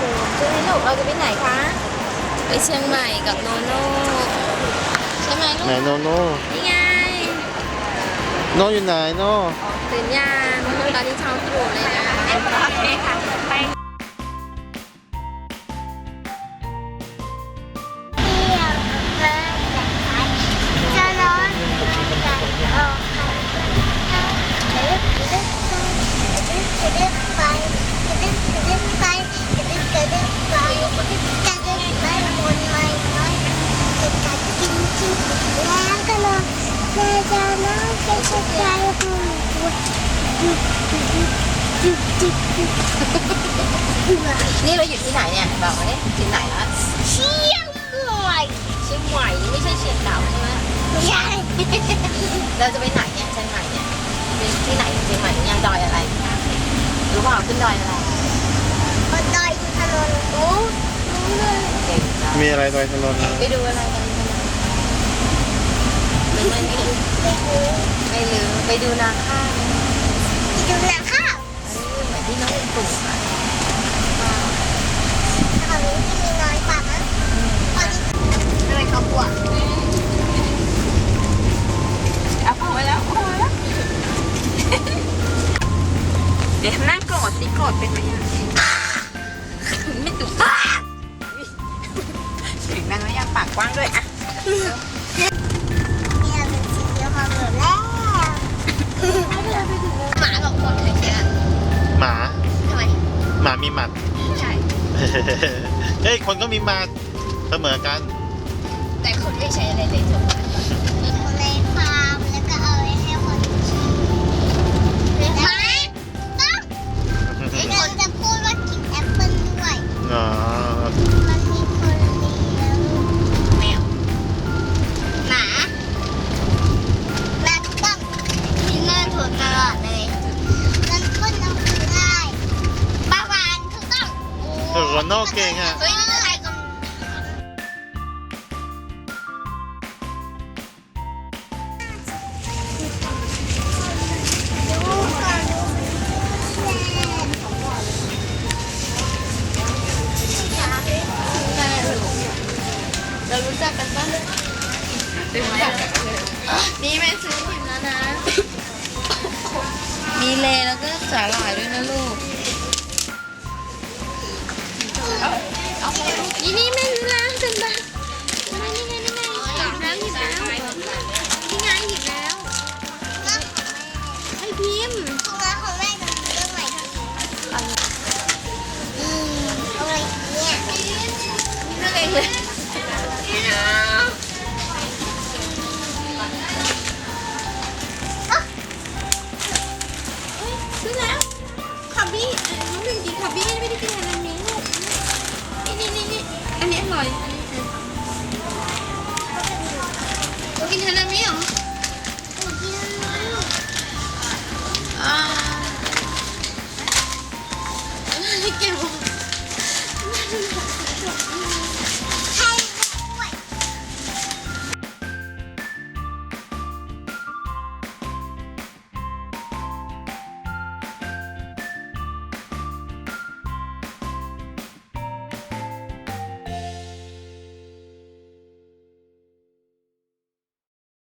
จูมิใช่หมลูกเราจะไปไหนคะ ไปเชียงใหม่กับโนโน่ใช่ไหมลูกไหนโนโน่นี่ไงโนอยู่ไหนโนตื่นยังตอนนี้เช้าตรู่เลยนะโอเคค่ะไป นี่เราอยู่ที่ไหนเนี่ยบอกมาดิที่ไหนละเชียงใหม่เชียงใหม่นี่ไม่ใช่เชียงดาวใช่ไหมใช่เราจะไปไหนเนี่ยเชียงใหม่เนี่ยไปที่ไหนเชียงใหม่ยังดอยอะไรรู้เปล่าขึ้นดอยอะไรคนดอยอยู่ถนนรู้รู้เลยเก่งจังมีอะไรดอยถนนไปดูอะไรกันไม่ไม่ไม่รู้ ไปดูไม่รู้ไปดูนาข้าวไปดูนังข้าวเหมือนที่น้องปลูกอะแถวนี้ที่มีน้อยกว่ามั้งตอนนี้อะไรเขาบวกเอาพอไว้แล้วพอไว้แล้ว เดี๋ยวทำหน้าโกรธสิโกรธเป็นไหมอะ หมามีหมัด ใช่ เฮ้ย คนก็มีหมัดเสมอกัน แต่คนไม่ใช้อะไรเลยถูกไหม โอ้โหโน่เก่งอะเฮ้ยนี่ใครกันดูก่อนดูแม่เรารู้จักกันปะนนี่แม่ซื้อพิมพ์แล้วนะ มีเลแล้วก็สาหร่ายด้วยนะลูก 어린 사람이요. 아. 아 이게 뭐.